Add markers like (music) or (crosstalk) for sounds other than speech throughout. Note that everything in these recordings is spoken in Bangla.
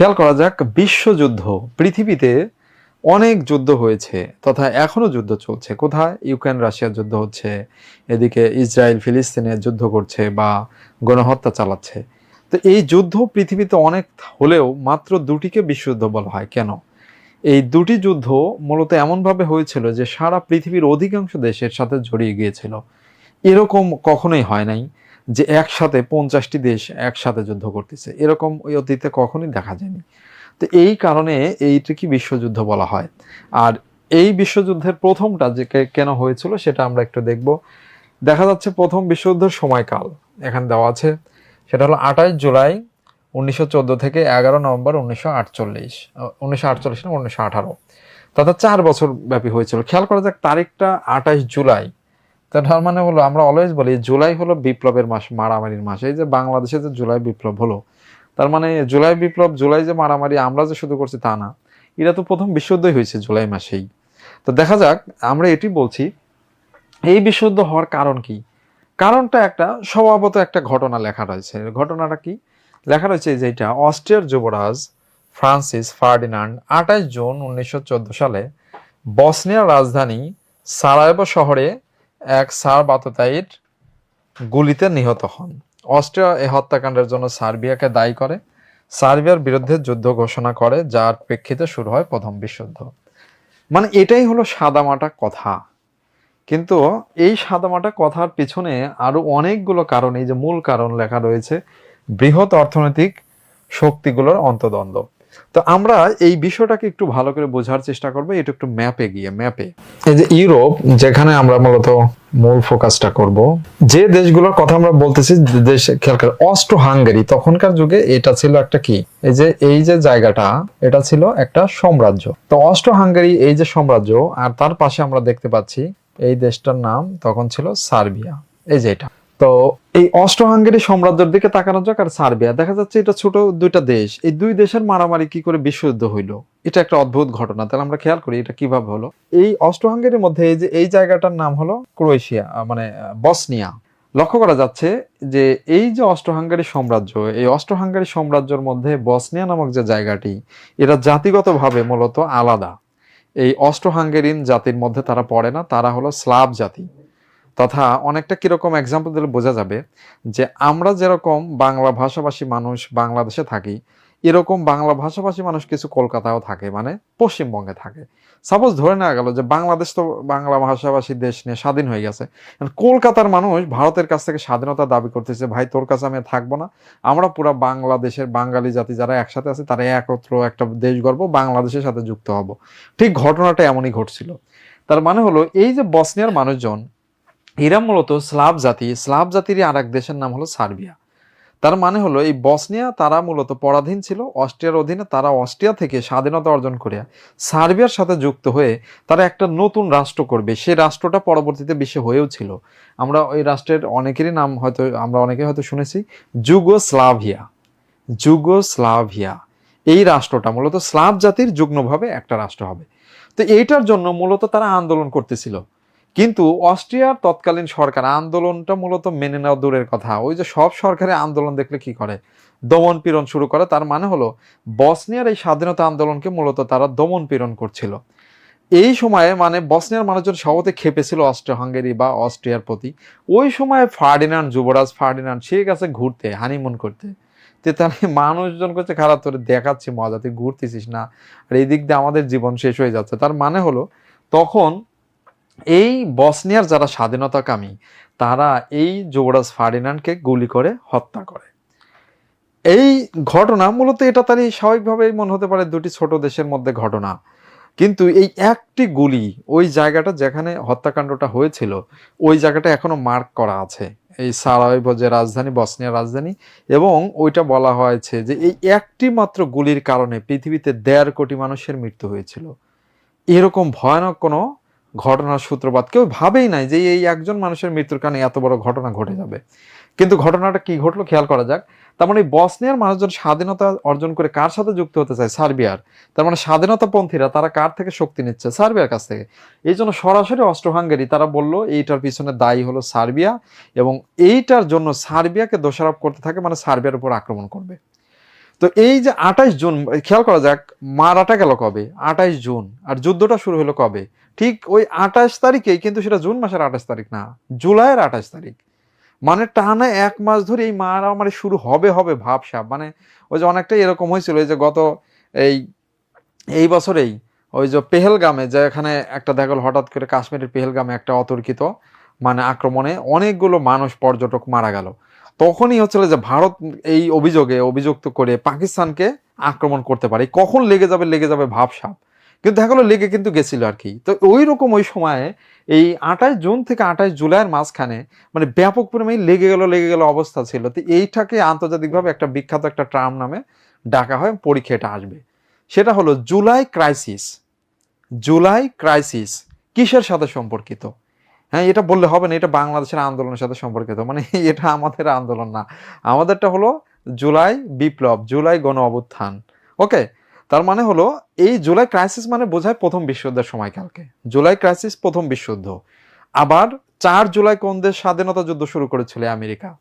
খেয়াল করা যাক, বিশ্বযুদ্ধ, পৃথিবীতে অনেক যুদ্ধ হয়েছে তথা এখনও যুদ্ধ চলছে। কোথায়? ইউক্রেন, রাশিয়ার যুদ্ধ হচ্ছে, এদিকে ইসরায়েল, ফিলিস্তিনের যুদ্ধ করছে বা গণহত্যা চালাচ্ছে। তো এই যুদ্ধ পৃথিবীতে অনেক হলেও মাত্র দুটিকে বিশ্বযুদ্ধ বলা হয়। কেন? এই দুটি যুদ্ধ মূলত এমনভাবে হয়েছিল যে সারা পৃথিবীর অধিকাংশ দেশের সাথে জড়িয়ে গিয়েছিল। এরকম কখনোই হয় নাই। যে একসাথে পঞ্চাশটি দেশ একসাথে যুদ্ধ করতেছে। এরকম ওই অতীতে কখনোই দেখা যায়নি। তো এই কারণে এইটিকে বিশ্বযুদ্ধ বলা হয়। আর এই বিশ্বযুদ্ধের প্রথমটা যে কেন হয়েছিল সেটা আমরা একটু দেখব। দেখা যাচ্ছে প্রথম বিশ্বযুদ্ধের সময়কাল এখানে দেওয়া আছে। সেটা হলো আঠাশ জুলাই উনিশশো চোদ্দ থেকে এগারো নভেম্বর উনিশশো আটচল্লিশ উনিশশো আটচল্লিশ না, উনিশশো আঠারো। তথা চার বছর ব্যাপী হয়েছিল। খেয়াল করা যাক, তারিখটা আঠাশ জুলাই। তার মানে হলো, আমরা অলওয়েজ বলি, জুলাই হলো বিপ্লবের মাস, মারামারির মাস। এই যে বাংলাদেশে যে জুলাই বিপ্লব হলো, তার মানে জুলাই বিপ্লব, জুলাই যে মারামারি, আমরা যে শুধু করছি তা না, এটা তো প্রথম বিশ্বযুদ্ধই হয়েছে জুলাই মাসেই। তো দেখা যাক, আমরা এটি বলছি, এই বিশ্বযুদ্ধ হওয়ার কারণ কি? কারণটা একটা, স্বভাবত একটা ঘটনা লেখা রয়েছে। ঘটনাটা কি? লেখা রয়েছে যেটা অস্ট্রিয়ার যুবরাজ ফ্রান্সিস ফার্ডিনান্ড আঠাশ জুন উনিশশো চোদ্দ সালে বসনিয়ার রাজধানী সারায়েভো শহরে এক সার বাততায়ীর গুলিতে নিহত হন। অস্ট্রিয়া এই হত্যাকাণ্ডের জন্য সার্বিয়াকে দায়ী করে। সার্বিয়ার বিরুদ্ধে যুদ্ধ ঘোষণা করে, যার প্রেক্ষিতে শুরু হয় প্রথম বিশ্বযুদ্ধ। মানে এটাই হলো সাদামাটা কথা। কিন্তু এই সাদামাটা কথার পিছনে আরও অনেকগুলো কারণ, এই যে মূল কারণ লেখা রয়েছে, বৃহৎ অর্থনৈতিক শক্তিগুলোর অন্তদ্বন্দ্ব তো আমরা এই বিষয়টাকে একটু ভালো করে বোঝার চেষ্টা করব, এটা একটু ম্যাপে গিয়ে, ম্যাপে। এই যে ইউরোপ, যেখানে আমরা মূলত মূল ফোকাসটা করব, যে দেশগুলোর কথা আমরা বলতেছি দেশ, খেয়াল করে অস্ট্রো হাঙ্গেরি তখনকার যুগে এটা ছিল একটা কি? এই যে এই যে জায়গাটা, এটা ছিল একটা সাম্রাজ্য। তো অস্ট্রো হাঙ্গেরি এই যে সাম্রাজ্য, আর তার পাশে আমরা দেখতে পাচ্ছি, এই দেশটার নাম তখন ছিল সার্বিয়া। এই যে এটা। তো এই অস্ট্রো হাঙ্গেরি সাম্রাজ্যের দিকে তাকানো যাক আর সার্বিয়া। দেখা যাচ্ছে এটা ছোট দুইটা দেশ। এই দুই দেশের মারামারি কি করে বিশ্বযুদ্ধ হইল? এটা একটা অদ্ভুত ঘটনা। তাহলে আমরা খেয়াল করি এটা কীভাবে হলো। এই অস্ট্রো হাঙ্গেরির মধ্যে এই যে এই জায়গাটার নাম হলো ক্রোয়েশিয়া মানে বসনিয়া। লক্ষ্য করা যাচ্ছে যে এই যে অস্ট্রো হাঙ্গারি সাম্রাজ্য, এই অস্ট্রো হাঙ্গারি সাম্রাজ্যের মধ্যে বসনিয়া নামক যে জায়গাটি, এটা জাতিগতভাবে মূলত আলাদা। এই অস্ট্রো হাঙ্গেরিন জাতির মধ্যে তারা পড়ে না, তারা হলো স্লাভ জাতি। তথা অনেকটা কীরকম এক্সাম্পল দিলে বোঝা যাবে যে আমরা যেরকম বাংলা ভাষাভাষী মানুষ বাংলাদেশে থাকি, এরকম বাংলা ভাষাভাষী মানুষ কিছু কলকাতাও থাকে মানে পশ্চিমবঙ্গে থাকে। সাপোজ ধরে নেওয়া গেল যে বাংলাদেশ তো বাংলা ভাষাভাষী দেশ নিয়ে স্বাধীন হয়ে গেছে। কলকাতার মানুষ ভারতের কাছ থেকে স্বাধীনতা দাবি করতেছে, ভাই, তোর কাছে আমি থাকব না। আমরা পুরো বাংলাদেশের বাঙালি জাতি যারা একসাথে আছে, তারা একত্র একটা দেশ গর্ব বাংলাদেশের সাথে যুক্ত হব। ঠিক ঘটনাটা এমনই ঘটছিল। তার মানে হলো এই যে বসনিয়ার মানুষজন এরা মূলত স্লাভ জাতি। স্লাভ জাতিরই আর এক দেশের নাম হলো সার্বিয়া। তার মানে হলো এই বসনিয়া তারা মূলত পরাধীন ছিল। অস্ট্রিয়ার অধীনে তারা অস্ট্রিয়া থেকে স্বাধীনতা অর্জন করে সার্বিয়ার সাথে যুক্ত হয়ে তারা একটা নতুন রাষ্ট্র করবে। সেই রাষ্ট্রটা পরবর্তীতে বিশ্বে হয়েও ছিল। আমরা ওই রাষ্ট্রের অনেকেরই নাম হয়তো, আমরা অনেকে হয়তো শুনেছি। যুগোস্লাভিয়া। যুগোস্লাভিয়া। এই রাষ্ট্রটা মূলত স্লাভ জাতির যুগ্মভাবে একটা রাষ্ট্র হবে। তো এইটার জন্য মূলত তারা আন্দোলন করতেছিল। কিন্তু অস্ট্রিয়ার তৎকালীন সরকার আন্দোলনটা মূলত মেনে নেওয়া দূরের কথা। ওই যে সব সরকারের আন্দোলন দেখলে কি করে? দমন পীড়ন শুরু করে, তার মানে হলো বসনিয়ার এই স্বাধীনতা আন্দোলনকে মূলত তারা দমন পীড়ন করছিল। এই সময়ে মানে বসনিয়ার মানুষজন সবতে খেপেছিল অস্ট্রিয়া হাঙ্গেরি বা অস্ট্রিয়ার প্রতি। ওই সময় ফার্ডিনান্ড, যুবরাজ ফার্ডিনান্ড, সে গেছে ঘুরতে, হানিমুন করতে। তো তাহলে মানুষজন করছে খারাপ তোরে দেখাচ্ছি, মজা, তুই ঘুরতেছিস না। আর এই দিক দিয়ে আমাদের জীবন শেষ হয়ে যাচ্ছে। তার মানে হলো তখন এই বসনিয়ার যারা স্বাধীনতাকামী, তারা এই যুবরাজ ফার্ডিনান্ডকে গুলি করে হত্যা করে। এই ঘটনা মূলত এটা তারই স্বাভাবিকভাবেই মনে হতে পারে দুটি ছোট দেশের মধ্যে ঘটনা। কিন্তু এই একটি গুলি ওই জায়গাটা যেখানে হত্যাকাণ্ডটা হয়েছিল, ওই জায়গাটা এখনও মার্ক করা আছে। এই সারাইভো যে রাজধানী, বসনিয়ার রাজধানী এবং ওইটা বলা হয়েছে যে এই একটি মাত্র গুলির কারণে পৃথিবীতে দেড় কোটি মানুষের মৃত্যু হয়েছিল। এরকম ভয়ানক কোনো ঘটনার সূত্রপাত। কেউ ভাবেই নাই যে এই একজন মানুষের মৃত্যুর কারণে এত বড় ঘটনা ঘটে যাবে। কিন্তু ঘটনাটা কি ঘটলো খেয়াল করা যাক। তার মানে বসনিয়ার মানুষজন স্বাধীনতা অর্জন করে কার সাথে যুক্ত হতে চায়? সার্বিয়ার। তার মানে স্বাধীনতাপন্থীরা তারা কার থেকে শক্তি নিচ্ছে? সার্বিয়ার কাছ থেকে। এই জন্য সরাসরি অস্ট্রো হাঙ্গেরি তারা বলল, এইটার পিছনে দায়ী হলো সার্বিয়া এবং এইটার জন্য সার্বিয়াকে দোষারোপ করতে থাকে মানে সার্বিয়ার উপর আক্রমণ করবে। তো এই যে আঠাশ জুন, খেয়াল করা যাক, মারাটা গেল কবে? আঠাশ জুন। আর যুদ্ধটা শুরু হলো কবে? ঠিক ওই আঠাশ তারিখেই, কিন্তু সেটা জুন মাসের আঠাশ তারিখ না, জুলাইয়ের আঠাশ তারিখ। মানে টানা এক মাস ধরে এই মারামারি শুরু হবে হবে ভাবসাব। মানে ওই যে অনেকটা এরকম হয়েছিল, এই যে গত এই এই বছরেই ওই যে পেহেলগামে, যে এখানে একটা দেখা হঠাৎ করে কাশ্মীরের পেহেলগামে একটা অতর্কিত মানে আক্রমণে অনেকগুলো মানুষ, পর্যটক মারা গেল। তখনই হচ্ছিল যে ভারত এই অভিযোগে, অভিযুক্ত করে পাকিস্তানকে আক্রমণ করতে পারে। কখন লেগে যাবে লেগে যাবে ভাবসাব। কিন্তু দেখা গেলো, লেগে কিন্তু গেছিল আর কি। তো ওই রকম ওই সময়ে এই আঠাশ জুন থেকে আঠাশ জুলাইয়ের মাঝখানে মানে ব্যাপক পরিমাণে লেগে গেল লেগে গেল অবস্থা ছিল। তো এইটাকে আন্তর্জাতিকভাবে একটা বিখ্যাত একটা ট্রাম নামে ডাকা হয়, পরীক্ষা এটা আসবে। সেটা হলো জুলাই ক্রাইসিস। জুলাই ক্রাইসিস কিসের সাথে সম্পর্কিত? হ্যাঁ এটা বললে হবে না, এটা বাংলাদেশের আন্দোলনের সাথে সম্পর্কিত। মানে (laughs) এটা আমাদের আন্দোলন না। আমাদেরটা হলো জুলাই বিপ্লব, জুলাই গণ অভ্যুত্থান। ওকে? তার মানে হলো এই জুলাই ক্রাইসিস মানে বোঝায় প্রথম বিশ্বযুদ্ধের সময়কালকে জুলাই ক্রাইসিস প্রথম বিশ্বযুদ্ধ। আবার চার জুলাই কোন দেশ স্বাধীনতা যুদ্ধ শুরু করেছিল? আমেরিকা।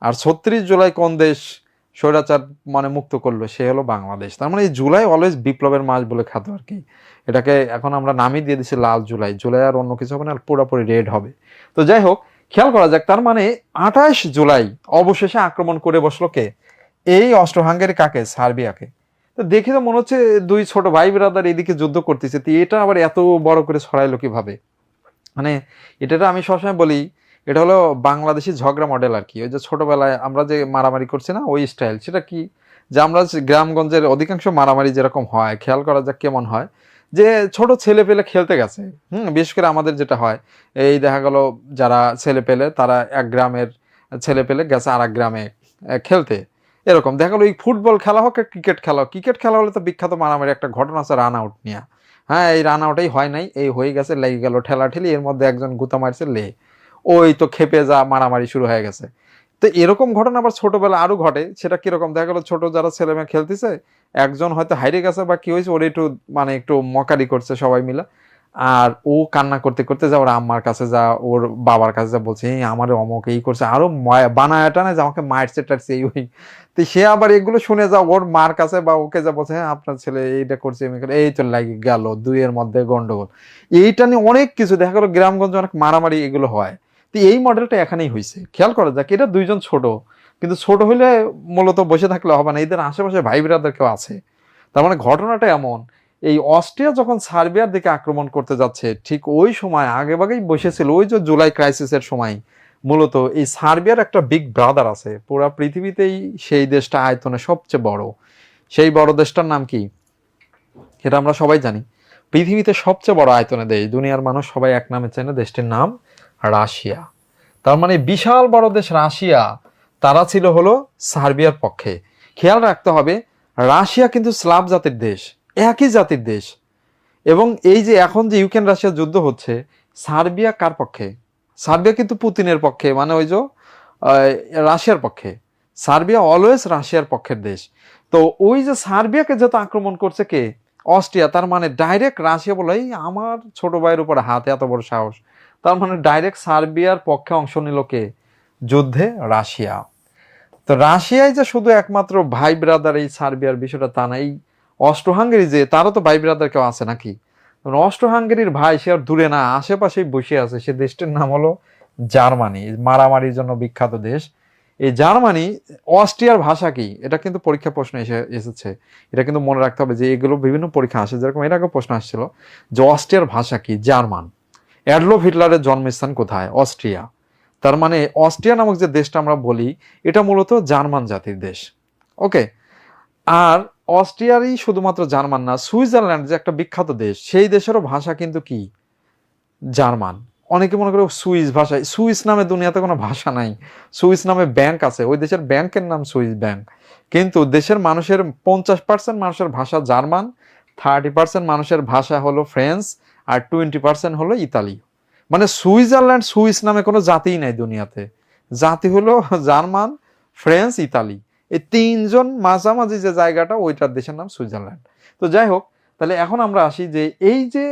আর ছত্রিশ জুলাই কোন দেশ স্বৈরাচার মানে মুক্ত করল? সে হলো বাংলাদেশ। তার মানে এই জুলাই অলওয়েজ বিপ্লবের মাস বলে খ্যাত আর কি। এটাকে এখন আমরা নামই দিয়ে দিচ্ছি লাল জুলাই। জুলাই আর অন্য কিছু হবে না, পুরোপুরি রেড হবে। তো যাই হোক, খেয়াল করা যাক, তার মানে আঠাশ জুলাই অবশেষে আক্রমণ করে বসল কে? এই অস্ট্রো কাকে? সার্বিয়াকে। তো দেখে তো মনে হচ্ছে দুই ছোট ভাই ব্রাদার এদিকে যুদ্ধ করতেছে। তো এটা আবার এত বড় করে ছড়াইলো কীভাবে? মানে এটা আমি সবসময় বলি, এটা হলো বাংলাদেশি ঝগড়া মডেল আর কি। ওই যে ছোটবেলায় আমরা যে মারামারি করছি না, ওই স্টাইল সেটা কি? যে আমরা গ্রামগঞ্জের অধিকাংশ মারামারি যেরকম হয়, খেয়াল করা যাক কেমন হয়। যে ছোট ছেলে পেলে খেলতে গেছে। হুম, বিশেষ করে আমাদের যেটা হয়, এই দেখা গেল যারা ছেলে পেলে তারা এক গ্রামের ছেলে পেলে গেছে আর গ্রামে খেলতে। এরকম দেখা গেলো এই ফুটবল খেলা হোক ক্রিকেট খেলা হোক, ক্রিকেট খেলা হলে তো বিখ্যাত মারামারি একটা ঘটনা আছে রান আউট নিয়ে। হ্যাঁ এই রান আউটেই হয় নাই, এই হয়ে গেছে, লেগে গেল ঠেলা ঠেলি এর মধ্যে একজন গুতা মারছে, লে। ওই তো খেপে যা মারামারি শুরু হয়ে গেছে। তো এরকম ঘটনা আবার ছোটবেলা আরও ঘটে, সেটা কীরকম? দেখা গেলো ছোট যারা ছেলে মেয়ে খেলতেছে, একজন হয়তো হাইরে গেছে বা কি হয়েছে, ওর একটু মানে একটু মকারি করছে সবাই মিলে। আর ও কান্না করতে করতে যা, ওর আম্মার কাছে যা, ওর বাবার কাছে যা বলছে, এই আমার অমক এই করছে। আরও ময়া- বানায় টানে যে আমাকে মারছে টারছে এই ওই। তো সে আবার এগুলো শুনে যা, ওর মার কাছে বা ওকে যা বলছে হ্যাঁ আপনার ছেলে এইটা করছে। এই তো লাগে গেল দুইয়ের মধ্যে গন্ডগোল। এইটা নিয়ে অনেক কিছু দেখা গেলো, গ্রামগঞ্জে অনেক মারামারি এগুলো হয়। তো এই মডেলটা এখানেই হয়েছে খেয়াল করা যাক, এটা দুইজন ছোট, কিন্তু ছোট হলে মূলত বসে থাকলে হবে না, এদের আশেপাশে ভাই ব্রাদার কেউ আছে। তার মানে ঘটনাটা এমন, এই অস্ট্রিয়া যখন সার্বিয়ার দিকে আক্রমণ করতে যাচ্ছে, ঠিক ওই সময় আগে আগেই বসেছিল, ওই যে জুলাই ক্রাইসিসের সময়, মূলত এই সার্বিয়ার একটা বিগ ব্রাদার আছে, পুরো পৃথিবীতেই সেই দেশটা আয়তনে সবচেয়ে বড়। সেই বড় দেশটার নাম কি? এটা আমরা সবাই জানি। পৃথিবীতে সবচেয়ে বড় আয়তনে দেশ, দুনিয়ার মানুষ সবাই এক নামে চেনে, দেশটির নাম রাশিয়া। তার মানে বিশাল বড় দেশ রাশিয়া, তারা ছিল হলো সার্বিয়ার পক্ষে। খেয়াল রাখতে হবে, রাশিয়া কিন্তু স্লাভ জাতির দেশ, একই জাতির দেশ। এবং এই যে এখন যে ইউক্রেন রাশিয়া যুদ্ধ হচ্ছে, সার্বিয়া কার পক্ষে? সার্বিয়া কিন্তু পুতিনের পক্ষে মানে ওই যে রাশিয়ার পক্ষে। সার্বিয়া অলওয়েজ রাশিয়ার পক্ষের দেশ। তো ওই যে সার্বিয়াকে যত আক্রমণ করছে কে? অস্ট্রিয়া, তার মানে ডাইরেক্ট রাশিয়া বলে "এই আমার ছোট ভাইয়ের উপরে হাতে, এত বড় সাহস। তার মানে ডাইরেক্ট সার্বিয়ার পক্ষে অংশ নিল কে? যুদ্ধে রাশিয়া। তো রাশিয়ায় যে শুধু একমাত্র ভাই ব্রাদার এই সার্বিয়ার বিষয়টা তা না, এই অস্ট্রো হাঙ্গেরি যে, তারও তো ভাই ব্রাদার কেউ আছে নাকি? অস্ট্রো হাঙ্গেরির ভাই সে আর দূরে না, আশেপাশেই বসে আছে। সে দেশটির নাম হলো জার্মানি, মারামারির জন্য বিখ্যাত দেশ। এই জার্মানি, অস্ট্রিয়ার ভাষা কি? এটা কিন্তু পরীক্ষা প্রশ্ন এসে, এসেছে। এটা কিন্তু মনে রাখতে হবে যে এগুলো বিভিন্ন পরীক্ষা আসে। যেরকম এর আগে প্রশ্ন আসছিল যে অস্ট্রিয়ার ভাষা কি? জার্মান। অ্যাডলফ হিটলারের জন্মস্থান কোথায়? অস্ট্রিয়া। তার মানে অস্ট্রিয়া নামক যে দেশটা আমরা বলি, এটা মূলত জার্মান জাতির দেশ। ওকে? আর অস্ট্রিয়ারই শুধুমাত্র জার্মান না, সুইজারল্যান্ড যে একটা বিখ্যাত দেশ, সেই দেশেরও ভাষা কিন্তু কি? জার্মান। অনেকে মনে করে সুইস ভাষায় সুইস নামে দুনিয়াতে কোনো ভাষা নাই। সুইস নামে ব্যাংক আছে। ওই দেশের ব্যাংকের নাম সুইস ব্যাংক। কিন্তু দেশের মানুষের পঞ্চাশ পার্সেন্ট মানুষের ভাষা জার্মান, থার্টি পার্সেন্ট মানুষের ভাষা হলো ফ্রেঞ্চ আর টোয়েন্টি পার্সেন্ট হলো ইতালি। মানে সুইজারল্যান্ড, সুইস নামে কোনো জাতিই নাই দুনিয়াতে। জাতি হলো জার্মান ফ্রেন্স ইতালি। এই তিনজন মাঝামাঝি যে জায়গাটা, ওইটার দেশের নাম সুইজারল্যান্ড। তো যাই হোক, তাহলে এখন আমরা আসি যে এই যে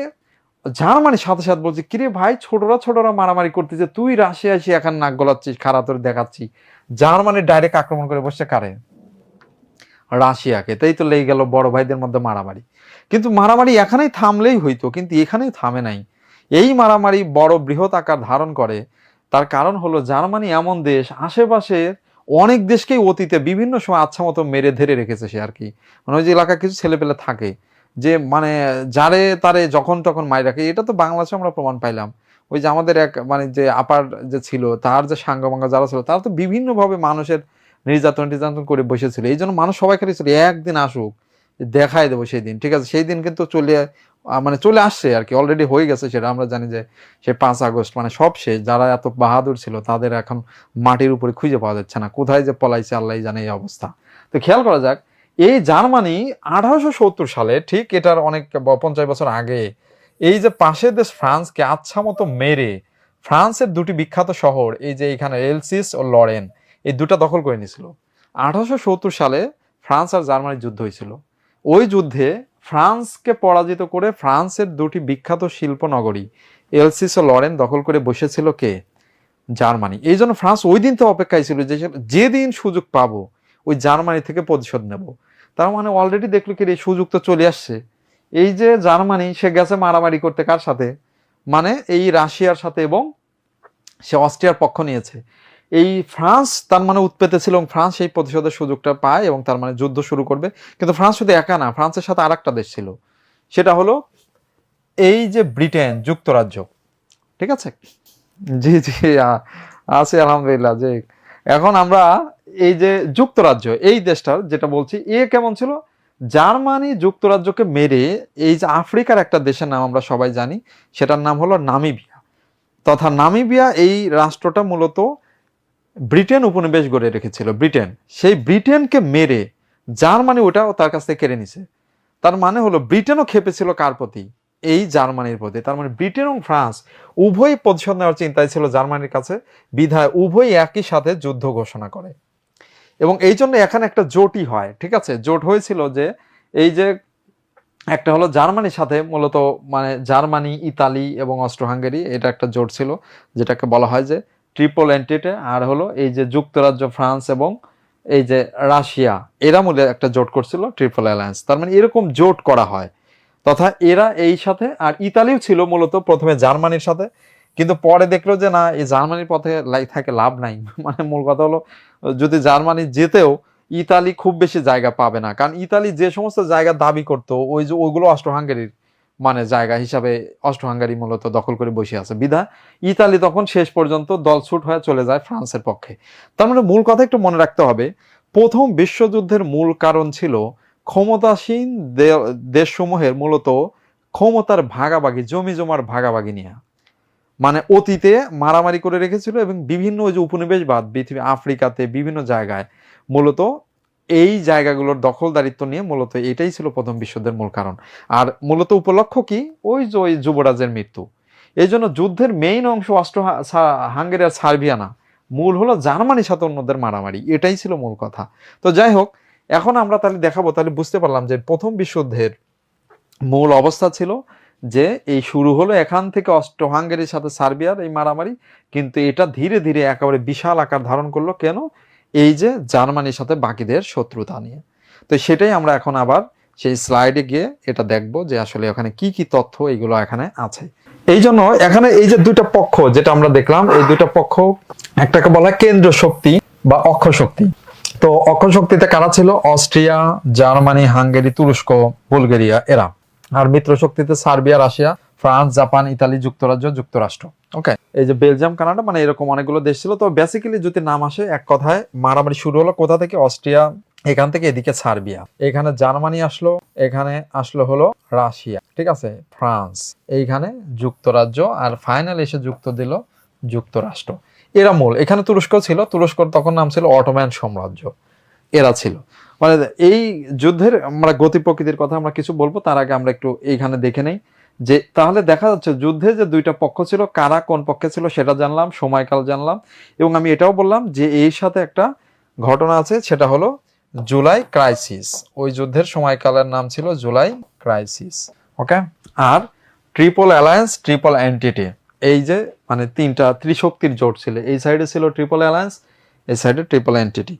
জার্মানির সাথে সাথে বলছি, কিরে ভাই, ছোটরা ছোটরা মারামারি করতেছে, তুই রাশিয়া এসে এখন নাক গলাচ্ছিস খারাপ তোর দেখাচ্ছি জার্মানি ডাইরেক্ট আক্রমণ করে বসছে কারে? রাশিয়াকে, তাই তো লেগে গেল বড় ভাইদের মধ্যে মারামারি। কিন্তু মারামারি এখানেই থামলেই হইতো, কিন্তু এখানেই থামে নাই। এই মারামারি বড় বৃহৎ আকার ধারণ করে, তার কারণ হলো জার্মানি এমন দেশ, আশেপাশের অনেক দেশকেই অতীতে বিভিন্ন সময় আচ্ছা মতো মেরে ধরে রেখেছে সে আর কি। মানে ওই যে এলাকায় কিছু ছেলেপেলে থাকে, যে মানে যারে তারে যখন তখন মাই রাখে, এটা তো বাংলাদেশে আমরা প্রমাণ পাইলাম। ওই যে আমাদের এক মানে যে আপার যে ছিল, তার যে সাঙ্গমাঙ্গা যারা ছিল, তারা তো বিভিন্নভাবে মানুষের নির্যাতন নির্যাতন করে বসেছিল। এই জন্য মানুষ সবাই খালি ছিল, একদিন আসুক, দেখাই দেবো সেই দিন, ঠিক আছে? সেই দিন কিন্তু চলে মানে চলে আসছে আর কি অলরেডি হয়ে গেছে সেটা। আমরা জানি যে সে পাঁচ আগস্ট মানে সব শেষ, যারা এত বাহাদুর ছিল তাদের এখন মাটির উপরে খুঁজে পাওয়া যাচ্ছে না। কোথায় যে পলাইছে আল্লাহ জানে এই অবস্থা। তো খেয়াল করা যাক, এই জার্মানি আঠারোশো সত্তর সালে, ঠিক এটার অনেক পঞ্চাশ বছর আগে, এই যে পাশের দেশ ফ্রান্সকে আচ্ছা মতো মেরে, ফ্রান্সের দুটি বিখ্যাত শহর, এই যে এখানে এলসিস ও লরেন এই দুটা দখল করে নিয়েছিল। আঠারোশো সত্তর সালে ফ্রান্স আর জার্মানির যুদ্ধ হয়েছিল। ওই যুদ্ধে ফ্রান্সকে পরাজিত করে ফ্রান্সের দুটি বিখ্যাত শিল্প নগরী এলসিস ও লরেন দখল করে বসেছিল কে? জার্মানি। এই জন্য ফ্রান্স ওই দিন তো অপেক্ষায় ছিল যে যেদিন সুযোগ পাবো, ওই জার্মানি থেকে প্রতিশোধ নেব। তার মানে অলরেডি দেখল কি এই সুযোগ তো চলে আসছে। এই যে জার্মানি, সে গেছে মারামারি করতে কার সাথে? মানে এই রাশিয়ার সাথে এবং সে অস্ট্রিয়ার পক্ষ নিয়েছে। এই ফ্রান্স, তার মানে উৎপেতে ছিল এবং ফ্রান্স এই প্রতিশোধের সুযোগটা পায় এবং তার মানে যুদ্ধ শুরু করবে। কিন্তু ফ্রান্স শুধু একা না, ফ্রান্সের সাথে আর একটা দেশ ছিল। সেটা হলো এই যে ব্রিটেন যুক্তরাজ্য। ঠিক আছে? জি জি আছে, আলহামদুলিল্লাহ যে এখন আমরা এই যে যুক্তরাজ্য, এই দেশটার যেটা বলছি, এ কেমন ছিল? জার্মানি যুক্তরাজ্যকে মেরে এই যে আফ্রিকার একটা দেশের নাম আমরা সবাই জানি, সেটার নাম হলো নামিবিয়া। তথা নামিবিয়া এই রাষ্ট্রটা মূলত ব্রিটেন উপনিবেশ গড়ে রেখেছিল, ব্রিটেন। সেই ব্রিটেনকে মেরে জার্মানি ওটাও তার কাছ থেকে কেড়ে নিছে। তার মানে হলো ব্রিটেনও খেপেছিল কার প্রতি? এই জার্মানির প্রতি। তার মানে ব্রিটেন এবং ফ্রান্স উভয়ই প্রতিশোধ নেওয়ার চিন্তায় ছিল জার্মানির কাছে। বিধায় উভয়ই একই সাথে যুদ্ধ ঘোষণা করে। এবং এই জন্য এখানে একটা জোটই হয়, ঠিক আছে? জোট হয়েছিল যে এই যে একটা হলো জার্মানির সাথে মূলত মানে জার্মানি, ইতালি এবং অস্ট্রো হাঙ্গেরি এটা একটা জোট ছিল, যেটাকে বলা হয় যে ট্রিপল এন্টিটে আর হলো এই যে যুক্তরাজ্য ফ্রান্স এবং এই যে রাশিয়া, এরা মূলে একটা জোট করছিল ট্রিপল অ্যালায়েন্স তার মানে এরকম জোট করা হয়। তথা এরা এই সাথে, আর ইতালিও ছিল মূলত প্রথমে জার্মানির সাথে, কিন্তু পরে দেখল যে না, এই জার্মানির পথে থাকে, লাভ নাই। (laughs) মানে মূল কথা হলো, যদি জার্মানি যেতেও ইতালি খুব বেশি জায়গা পাবে না। কারণ ইতালি যে সমস্ত জায়গা দাবি করতো, ওই যে ওইগুলো অস্ট্রো হাঙ্গেরির মানে জায়গা হিসাবে অস্ট্রো হাঙ্গারি মূলত দখল করে বসে আছে। বিধা, ইতালি তখন শেষ পর্যন্ত দলছুট হয়ে চলে যায় ফ্রান্সের পক্ষে। তার মানে মূল কথা একটু মনে রাখতে হবে, প্রথম বিশ্বযুদ্ধের মূল কারণ ছিল ক্ষমতাসীন দেশসমূহের মূলত ক্ষমতার ভাগাভাগি, জমি জমার ভাগাভাগি নিয়ে। মানে অতীতে মারামারি করে রেখেছিল এবং বিভিন্ন ওই যে উপনিবেশবাদ, পৃথিবী, আফ্রিকাতে বিভিন্ন জায়গায় মূলত এই জায়গাগুলোর দখলদারিত্ব নিয়ে মূলত এটাই ছিল প্রথম বিশ্বযুদ্ধের মূল কারণ। আর মূলত উপলক্ষ কি? ওই যে ওই যুবরাজের মৃত্যু। এই জন্য যুদ্ধের মেইন অংশ অস্ট্রো হাঙ্গেরি আর সার্বিয়া না মূল হলো জার্মানির সাথে অন্যদের মারামারি। এটাই ছিল মূল কথা। তো যাই হোক, এখন আমরা তাহলে দেখাবো, তাহলে বুঝতে পারলাম যে প্রথম বিশ্বযুদ্ধের মূল অবস্থা ছিল যে এই শুরু হলো এখান থেকে অস্ট্রো হাঙ্গেরির সাথে সার্বিয়ার এই মারামারি। কিন্তু এটা ধীরে ধীরে একেবারে বিশাল আকার ধারণ করল। কেন? এই যে জার্মানির সাথে বাকিদের শত্রুতা নিয়ে। তো সেটাই আমরা এখন আবার সেই স্লাইডে গিয়ে এটা দেখব যে আসলে ওখানে কি কি তথ্য এগুলো এখানে আছে। এই জন্য এখানে এই যে দুইটা পক্ষ যেটা আমরা দেখলাম, এই দুইটা পক্ষ একটাকে বলা কেন্দ্র শক্তি বা অক্ষ শক্তি। তো অক্ষ শক্তিতে কারা ছিল? অস্ট্রিয়া, জার্মানি, হাঙ্গেরি, তুরস্ক, বুলগেরিয়া, এরা। আর মিত্র শক্তিতে Serbia, Russia. France, Japan, Italy যুক্তরাজ্য, যুক্তরাষ্ট্র। ওকে এই যে বেলজিয়াম, কানাডা মানে এরকম অনেকগুলো দেশ ছিল। তো বেসিক্যালি যদি নাম আসে, এক কথায় মারামারি শুরু হলো কোথা থেকে? অস্ট্রিয়া, এখান থেকে এদিকে সার্বিয়া। এখানে জার্মানি আসলো, এখানে আসলো হলো রাশিয়া। ঠিক আছে? ফ্রান্স। এইখানে যুক্তরাজ্য আর ফাইনাল এসে যুক্ত দিল যুক্তরাষ্ট্র। এরা মূল। এখানে তুরস্ক ছিল। তুরস্কর তখন নাম ছিল অটোম্যান সাম্রাজ্য। এরা ছিল। মানে এই যুদ্ধের আমরা গতি প্রকৃতির কথা আমরা কিছু বলব, তার আগে আমরা একটু এইখানে দেখে নেই। যে, তাহলে দেখা যাচ্ছে যুদ্ধে যে দুইটা পক্ষ ছিল, কারা কোন পক্ষে ছিল সেটা জানলাম, সময়কাল জানলাম এবং আমি এটাও বললাম যে এর সাথে একটা ঘটনা আছে, সেটা হলো জুলাই ক্রাইসিস। ওই যুদ্ধের সময়কালের নাম ছিল জুলাই ক্রাইসিস, ওকে? আর ট্রিপল অ্যালায়েন্স, ট্রিপল এন্টিটি। এই যে মানে তিনটা ত্রিশক্তির জোট ছিল, এই সাইডে ছিল ট্রিপল অ্যালায়েন্স, এই সাইডে ট্রিপল এন্টিটি।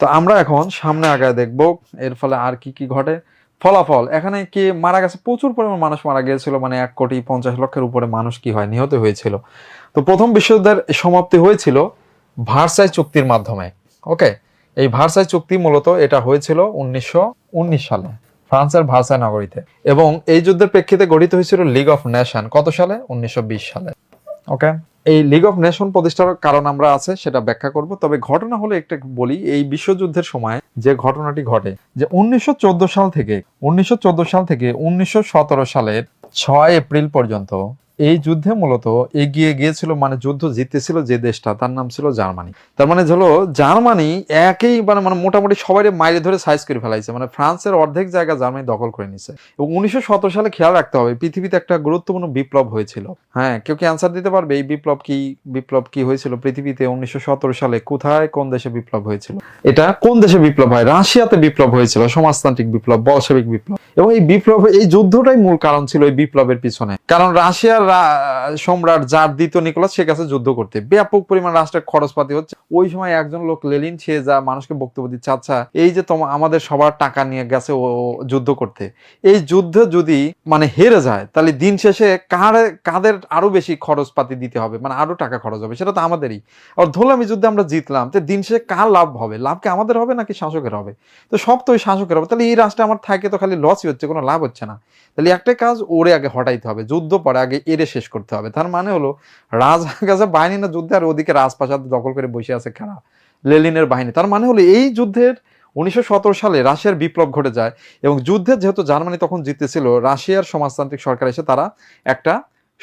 তো আমরা এখন সামনে আগায় দেখব এর ফলে আর কি কি ঘটে। ফলাফল। এখানে কি মারা গেছে? প্রচুর পরিমাণ মানুষ মারা গিয়েছিল মানে এক কোটি পঞ্চাশ লক্ষের উপরে মানুষ কি হয়? নিহত হয়েছিল। তো প্রথম বিশ্বযুদ্ধের সমাপ্তি হয়েছিল ভার্সাই চুক্তির মাধ্যমে। ওকে? এই ভার্সাই চুক্তি মূলত এটা হয়েছিল উনিশশো উনিশ সালে, ফ্রান্সের ভার্সাই নগরীতে। এবং এই যুদ্ধের প্রেক্ষিতে গঠিত হয়েছিল লিগ অফ নেশন কত সালে? উনিশশো বিশ সালে। ওকে? এই লিগ অফ নেশন প্রতিষ্ঠার কারণ আমরা আছে, সেটা ব্যাখ্যা করব। তবে ঘটনা হলো একটা বলি, এই বিশ্বযুদ্ধের সময় যে ঘটনাটি ঘটে, যে উনিশশো চোদ্দ সাল থেকে, উনিশশো চোদ্দ সাল থেকে উনিশশো সতেরো সালের ছয় এপ্রিল পর্যন্ত এই যুদ্ধে মূলত এগিয়ে গিয়েছিল মানে যুদ্ধ জিতেছিল যে দেশটা, তার নাম ছিল জার্মানি। তার মানে হলো, জার্মানি একই মানে মানে মোটামুটি সবাই মাইরে ধরে সাইজ করে ফেলাইছে। মানে ফ্রান্সের অর্ধেক জায়গা জার্মানি দখল করে নিছে। এবং উনিশশো সালে খেয়াল রাখতে হবে, পৃথিবীতে একটা গুরুত্বপূর্ণ বিপ্লব হয়েছিল। হ্যাঁ কেউ কি অ্যান্সার দিতে পারবে? এই বিপ্লব কি বিপ্লব কি হয়েছিল পৃথিবীতে উনিশশো সতেরো সালে? কোথায়, কোন দেশে বিপ্লব হয়েছিল? এটা কোন দেশে বিপ্লব হয়? রাশিয়াতে বিপ্লব হয়েছিল, সমাজতান্ত্রিক বিপ্লব বলসেবিক বিপ্লব। এবং এই বিপ্লব, এই যুদ্ধটাই মূল কারণ ছিল এই বিপ্লবের পিছনে। কারণ রাশিয়ার সম্রাট যার দ্বিতীয় নিকোলাস সে কাছে যুদ্ধ করতে। ব্যাপক পরিমাণ রাষ্ট্রের খরচপাতি হচ্ছে। ওই সময় একজন লোক লেলিন সে যা মানুষকে বক্তব্য দিচ্ছে আচ্ছা এই যে তোমার আমাদের সবার টাকা নিয়ে গেছে ও যুদ্ধ করতে। এই যুদ্ধ যদি মানে হেরে যায়, তাহলে দিন শেষে কার কাদের আরও বেশি খরচপাতি দিতে হবে? মানে আরও টাকা খরচ হবে, সেটা তো আমাদেরই। আর ধরলাম যুদ্ধে আমরা জিতলাম, তো দিন শেষে কার লাভ হবে? লাভ কি আমাদের হবে নাকি শাসকের হবে? তো সব তো ওই শাসকের হবে। তাহলে এই রাষ্ট্রে আমার থাকে তো খালি লসই হচ্ছে, কোনো লাভ হচ্ছে না। তাহলে একটাই কাজ, ওরে আগে হটাইতে হবে। যুদ্ধ পরে আগে এরে শেষ করতে হবে। তার মানে হলো, রাজ গাজা বাহিনী না যুদ্ধে আর ওদিকে রাজপ্রাসাদ দখল করে বসে আছে খেলা লেলিনের বাহিনী। তার মানে হলো, এই যুদ্ধের উনিশশো সতেরো সালে রাশিয়ার বিপ্লব ঘটে যায় এবং যুদ্ধে যেহেতু জার্মানি তখন জিতেছিল, রাশিয়ার সমাজতান্ত্রিক সরকার এসে তারা একটা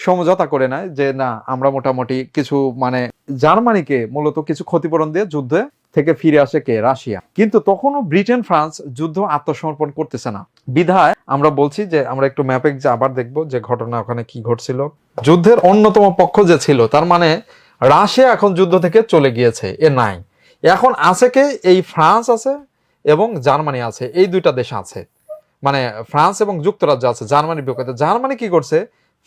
সমঝোতা করে নেয় যে, না, আমরা মোটামুটি কিছু মানে জার্মানিকে মূলত কিছু ক্ষতিপূরণ দিয়ে যুদ্ধে থেকে ফিরে আসে কে? রাশিয়া। কিন্তু তখনও ব্রিটেন, ফ্রান্স যুদ্ধ আত্মসমর্পণ করতেছে না। বিধায় আমরা বলছি যে, আমরা একটু ম্যাপে যে আবার দেখব যে, ঘটনা ওখানে কি ঘটছিল। যুদ্ধের অন্যতম পক্ষ যে ছিল, তার মানে রাশিয়া এখন যুদ্ধ থেকে চলে গিয়েছে, এ নাই। এখন আছে কে? এই ফ্রান্স আছে এবং জার্মানি আছে। এই দুইটা দেশ আছে। মানে ফ্রান্স এবং যুক্তরাজ্য আছে, জার্মানির বিপক্ষে। জার্মানি কি করছে?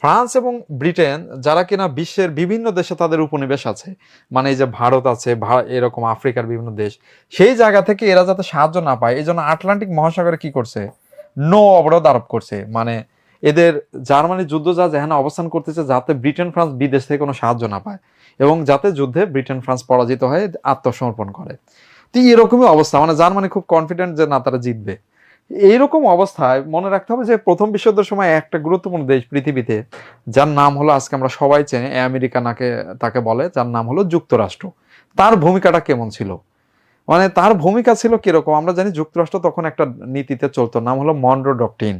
ফ্রান্স এবং ব্রিটেন, যারা কিনা বিশ্বের বিভিন্ন দেশে তাদের উপনিবেশ আছে মানে এই যে ভারত আছে এরকম আফ্রিকার বিভিন্ন দেশ, সেই জায়গা থেকে এরা যাতে সাহায্য না পায়, এই জন্য আটলান্টিক মহাসাগরে কি করছে? নো অবরোধ আরোপ করছে মানে এদের জার্মানি যুদ্ধ যা যেখানে অবস্থান করতেছে, যাতে ব্রিটেন, ফ্রান্স বিদেশ থেকে কোনো সাহায্য না পায় এবং যাতে যুদ্ধে ব্রিটেন, ফ্রান্স পরাজিত হয়ে আত্মসমর্পণ করে। তো এরকমই অবস্থা মানে জার্মানি খুব কনফিডেন্ট যে না তারা জিতবে। এইরকম অবস্থায় মনে রাখতে হবে যে প্রথম বিশ্বযুদ্ধের সময় একটা গুরুত্বপূর্ণ দেশ পৃথিবীতে, যার নাম হলো, আজকে আমরা সবাই চেনে, আমেরিকা নাকে, তাকে বলে, যার নাম হলো যুক্তরাষ্ট্র। তার ভূমিকাটা কেমন ছিল? মানে তার ভূমিকা ছিল কীরকম? আমরা জানি যুক্তরাষ্ট্র তখন একটা নীতিতে চলতো, নাম হলো মন্ড্রো ডকটিন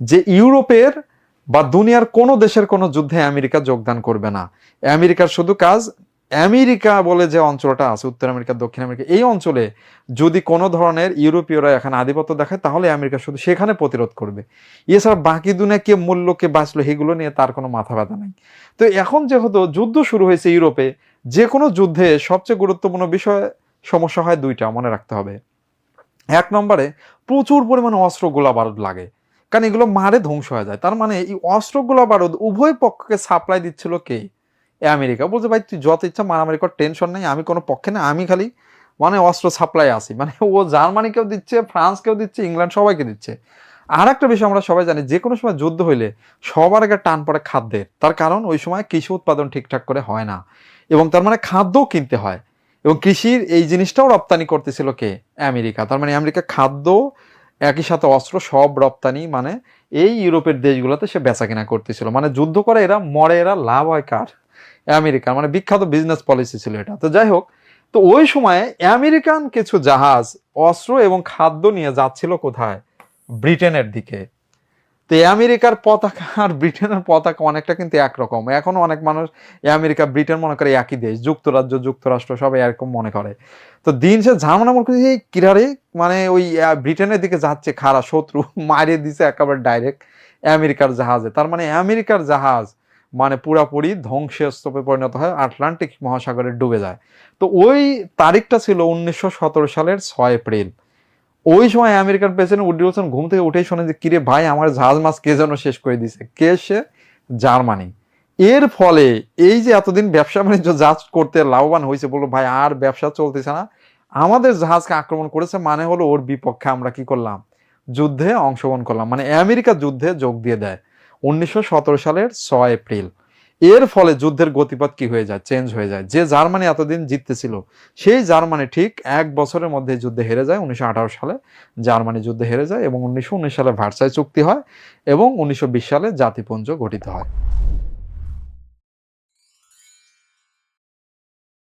যে ইউরোপের বা দুনিয়ার কোনো দেশের কোনো যুদ্ধে আমেরিকা যোগদান করবে না। আমেরিকার শুধু কাজ আমেরিকা বলে যে অঞ্চলটা আছে, উত্তর আমেরিকা, দক্ষিণ আমেরিকা, এই অঞ্চলে যদি কোনো ধরনের ইউরোপীয়রা এখানে আধিপত্য দেখায়, তাহলে আমেরিকা শুধু সেখানে প্রতিরোধ করবে। এছাড়া বাকি দুনিয়া কে মূল্য কে বাঁচলো, সেগুলো নিয়ে তার কোনো মাথা ব্যথা নেই। তো এখন যেহেতু যুদ্ধ শুরু হয়েছে ইউরোপে যে কোনো যুদ্ধে সবচেয়ে গুরুত্বপূর্ণ বিষয়, সমস্যা হয় দুইটা, মনে রাখতে হবে। এক নম্বরে, প্রচুর পরিমাণে অস্ত্র গোলা বারুদ লাগে, কারণ এগুলো মারে ধ্বংস হয়ে যায়। তার মানে এই অস্ত্র গোলা বারুদ উভয় পক্ষকে সাপ্লাই দিচ্ছিল কে? আমেরিকা। বলছে, ভাই, তুই যত ইচ্ছা, মারামারি কর টেনশন নেই, আমি কোনো পক্ষে না, আমি খালি মানে অস্ত্র সাপ্লাই আসি মানে ও জার্মানিকেও দিচ্ছে ফ্রান্সকেও দিচ্ছে, ইংল্যান্ড সবাইকে দিচ্ছে। আর একটা বিষয় আমরা সবাই জানি, যে কোনো সময় যুদ্ধ হইলে সবার আগে টান পড়ে খাদ্যের। তার কারণ ওই সময় কৃষি উৎপাদন ঠিকঠাক করে হয় না। এবং তার মানে খাদ্যও কিনতে হয়। এবং কৃষির এই জিনিসটাও রপ্তানি করতেছিল কে? আমেরিকা। তার মানে আমেরিকা খাদ্য, একই সাথে অস্ত্র সব রপ্তানি মানে এই ইউরোপের দেশগুলোতে সে বেচা কেনা করতেছিল। মানে যুদ্ধ করে এরা, মরে এরা, লাভ হয় কার? আমেরিকা মানে বিখ্যাত বিজনেস পলিসি ছিল এটা। তো যাই হোক, তো ওই সময় আমেরিকান কিছু জাহাজ, অস্ত্র এবং খাদ্য নিয়ে যাচ্ছিল কোথায়? ব্রিটেনের দিকে। তো আমেরিকার পতাকা আর ব্রিটেনের পতাকা অনেকটা কিন্তু একরকম। এখনও অনেক মানুষ আমেরিকা, ব্রিটেন মনে করে একই দেশ, যুক্তরাজ্য, যুক্তরাষ্ট্র, সবাই এরকম মনে করে। তো দিন সে ঝামেলা মনে করছে কিরারে মানে ওই ব্রিটেনের দিকে যাচ্ছে খারাপ শত্রু, (laughs) মারিয়ে দিছে একেবারে ডাইরেক্ট আমেরিকার জাহাজে। তার মানে আমেরিকার জাহাজ মানে পুরাপুরি ধ্বংসস্তূপে পরিণত হয়, আটলান্টিক মহাসাগরে ডুবে যায়। তো ওই তারিখটা ছিল উনিশশো সতেরো সালের ছয় এপ্রিল। ওই সময় আমেরিকান প্রেসিডেন্ট উডি উইলসন ঘুম থেকে উঠেই শোনে যে, কিরে ভাই, আমার জাহাজ মাছ কে যেন শেষ করে দিছে কে সে? জার্মানি। এর ফলে এই যে এতদিন ব্যবসা বাণিজ্য জাজ করতে লাভবান হয়েছে বলল, ভাই, আর ব্যবসা চলতেছে না। আমাদের জাহাজকে আক্রমণ করেছে মানে হলো ওর বিপক্ষে আমরা কি করলাম? যুদ্ধে অংশগ্রহণ করলাম। মানে আমেরিকা যুদ্ধে যোগ দিয়ে দেয়। উনিশশো সতেরো সালের ছয় এপ্রিল। এর ফলে যুদ্ধের গতিপথ কি হয়ে যায়? চেঞ্জ হয়ে যায়। যে জার্মানি এতদিন জিততেছিল, সেই জার্মানি ঠিক এক বছরের মধ্যে যুদ্ধে হেরে যায়। উনিশশো আঠারো সালে জার্মানি যুদ্ধে হেরে যায় এবং উনিশশো উনিশ সালে ভার্সাই চুক্তি হয় এবং উনিশশো বিশ সালে জাতিপুঞ্জ গঠিত হয়।